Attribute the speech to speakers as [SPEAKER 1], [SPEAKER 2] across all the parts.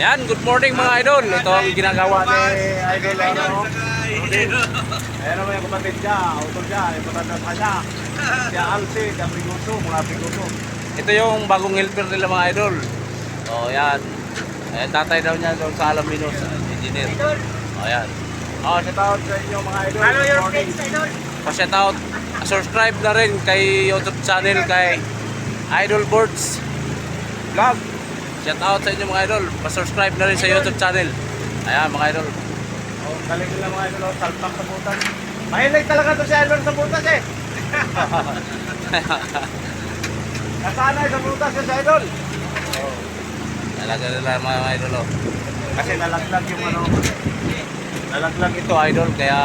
[SPEAKER 1] Yan, good morning mga idol. Ito ang ginagawa ni idol. Ano,
[SPEAKER 2] Ayan naman yung kapatid niya, utol niya, yung sa kanya. Si Alci, si Abriguso, mga Abriguso.
[SPEAKER 1] ito yung bagong helper nila mga idol. O yan. Ayan, tatay daw niya doon sa Alaminos, engineer. O yan.
[SPEAKER 2] Oh, shout out sa inyo mga idol.
[SPEAKER 3] Follow your page, idol.
[SPEAKER 1] Pa-shout out. Subscribe na rin kay YouTube channel kay Idol Boards Vlog. Shout out sa inyo mga idol. Pa-subscribe na rin sa YouTube channel. Ayan mga idol.
[SPEAKER 2] Oh, galing nila mga idol, oh, salpak sa butas. Mahilig talaga to si Idol sa butas eh. Nasanay sa butas si Idol.
[SPEAKER 1] Talaga nila mga idol. Oh.
[SPEAKER 2] Kasi nalaglag yung ano, nalaglag ito.
[SPEAKER 1] Idol kaya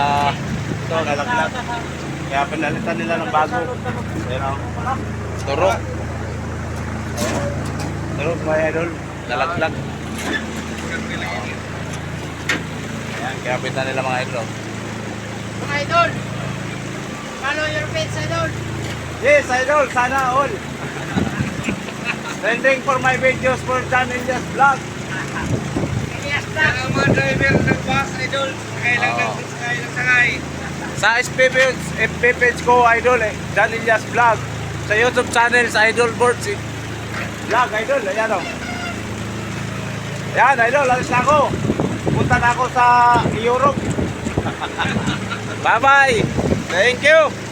[SPEAKER 2] Ito, nalaglag. Kaya pinalitan nila ng bago. Ayan o.
[SPEAKER 1] turok,
[SPEAKER 2] Pero mga idol,
[SPEAKER 1] lalaglag. Ayan, kaya pita nila mga idol.
[SPEAKER 3] Mga idol. Follow your page, idol.
[SPEAKER 2] Yes, idol, sana all. Trending for my videos for John India's vlog.
[SPEAKER 3] Elias Black.
[SPEAKER 4] Ang mga driver ng bus, idol, sakay lang ng sakay lang sakay.
[SPEAKER 2] Sa FB page, FB page ko, idol, eh, John India's vlog.
[SPEAKER 1] Sa YouTube channel sa Idol Boards. eh.
[SPEAKER 2] Vlog, idol, ayan o. Yan, idol, alis na ako. Punta na ako sa Europe.
[SPEAKER 1] Bye-bye! Thank you!